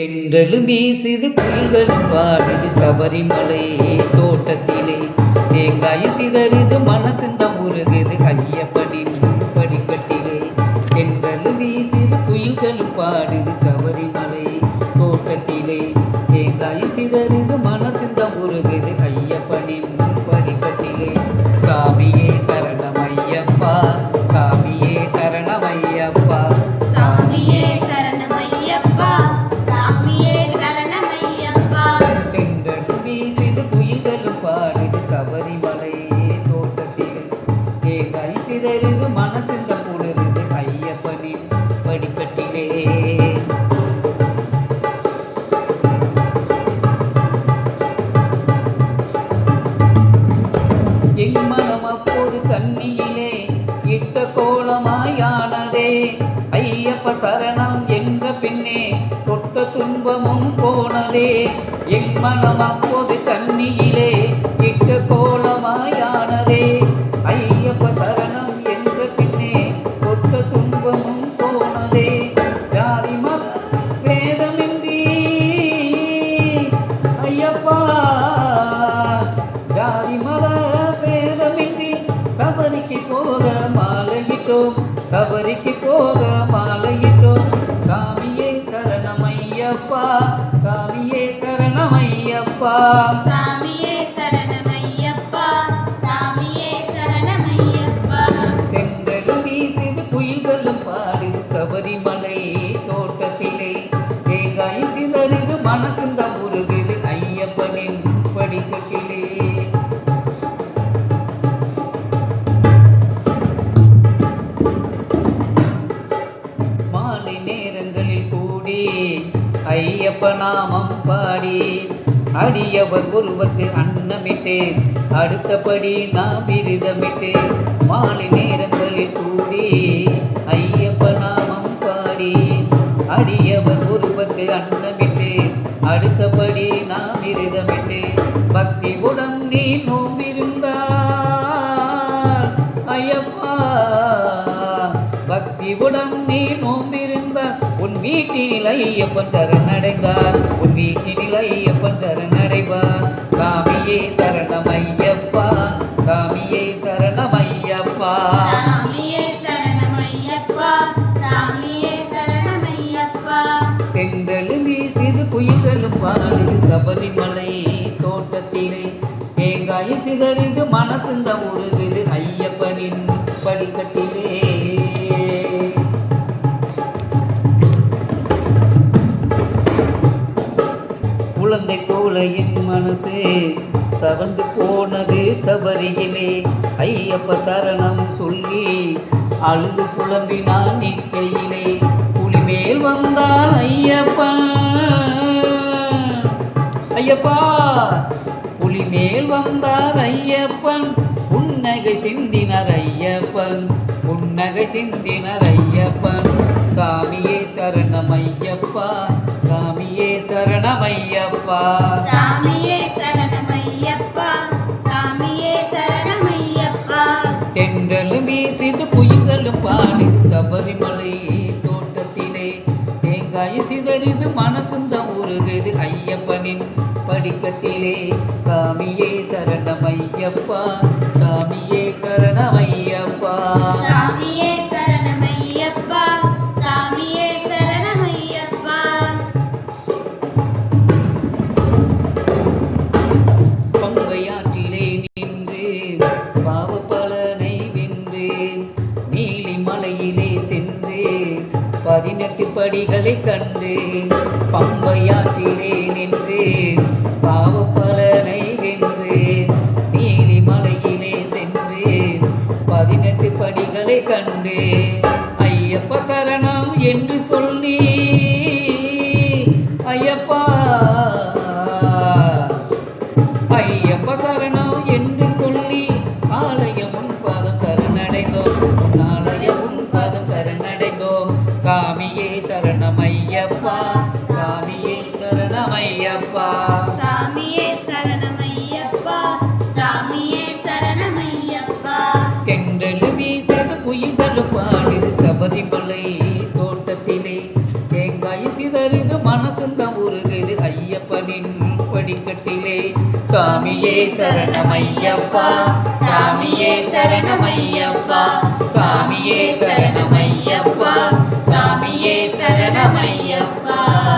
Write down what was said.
தென்றலும் வீசுது குயில்களும் பாடுது சபரிமலை தோட்டத்திலே. தேங்காயும் சிதறுது மனசுந்த முருகுது ஐயப்பனின் படிக்கட்டிலே. தென்றலும் வீசுது குயில்களும் பாடுது சபரிமலை தோட்டத்திலே. தேங்காயும் சிதறுது மனசுந்த முருகுது சபரிமலை தோட்டத்தில். கை சிதறுது கோலமாயானதே ஐயப்ப சரணம் என்ற பின்னே தொட்ட துன்பமும் போனதே. என் மனம் அப்போது தண்ணியிலே இட்ட கோலமாயானதே. ஐயப்ப சரணம் என்ற பின்னே தொட்ட துன்பமும் போனதே. ஜாதி மத வேதமின்றி ஐயப்பா சபரிக்கு போக மாலையிட்டோம் சாமியே சரணமையப்பா சாமியே சரணமையப்பா. சாமியே சரணமையப்பா சாமியே சரணமையப்பா. தென்றலும் வீசுது குயில்களும் பாடுது சபரிமலை தோட்டத்திலே. தேங்காய் சிதறுது மனசுந்த முருகுது ஐயப்பனின் படிக்கட்டிலே. மாலை நேரங்களில் கூடி ஐயப்ப நாமம் பாடி அடியவர் ஒருவருக்கு அன்னமிட்டேன். அடுத்தபடி நாம் விருதமிட்டேன். மாலை நேரங்களில் கூடி ஐயப்ப நாமம் பாடி அடியவர் ஒருவருக்கு அன்னமிட்டேன். அடுத்தபடி நாம் விருதமிட்டேன். பக்தி உடம் நீ நோம்பி உன் வீட்டினில் ஐயப்பன் சரணடைந்தார். உன் வீட்டினில் ஐயப்பன் சரணடைவார். சாமியே சாமியே சரணமையப்பா. சாமியே சாமியே சரணமையப்பா. தென்றலும் வீசிது குயில்களும் பாடுது சபரிமலை தோட்டத்திலே. தேங்காய் சிதறுது மனசுந்த உருகுது ஐயப்பனின் படிக்கட்டிலே. குழந்தை போல என் மனசே தவழ்ந்து போனது சபரியிலே. ஐயப்ப சரணம் சொல்லி அழுது புலம்பினான் நிற்கையிலே புலிமேல் வந்தான் ஐயப்பன். ஐயப்பா புலிமேல் வந்தார் ஐயப்பன். புன்னகை சிந்தினர் ஐயப்பன். புன்னகை சிந்தினர் ஐயப்பன். சாமியே சரணம் ஐயப்பா. சரணமையப்பா. சாமியே சரணமையப்பா சாமியே சரணமையப்பா. தென்றலும் வீசிது குயில்களும் பாடுது சபரிமலை தோட்டத்திலே. தேங்காய் சிதறிது மனசுந்த உருகுது ஐயப்பனின் படிக்கட்டிலே. சாமியே சரணமையப்பா. மேலே சென்று பதினெட்டு படிகளை கண்டு பம்பையாற்றிலே நின்று பாவப்பலனை வென்று நீலிமலையிலே சென்று பதினெட்டு படிகளை கண்டு ஐயப்ப சரணம் என்று சொல்லி ஐயப்பா சரணடைந்தோம் சாமியே சரணம் ஐயப்பா சாமியே சரணம் ஐயப்பா சாமியே சரணமையப்பா. சாமியே சரணமையப்பா. தென்றல் வீசது குயில்கள் பாடுது சபரிமலை தோட்டத்திலே. தேங்காய் சிதறுது மனசுந்தான் உருகுது ஐயப்பனின் படிக்கட்டிலே சாமியே சரணமையப்பா. சாமியே சரணமையப்பா. சாமியே சரணமையப்பா. சாமியே சரணமையப்பா.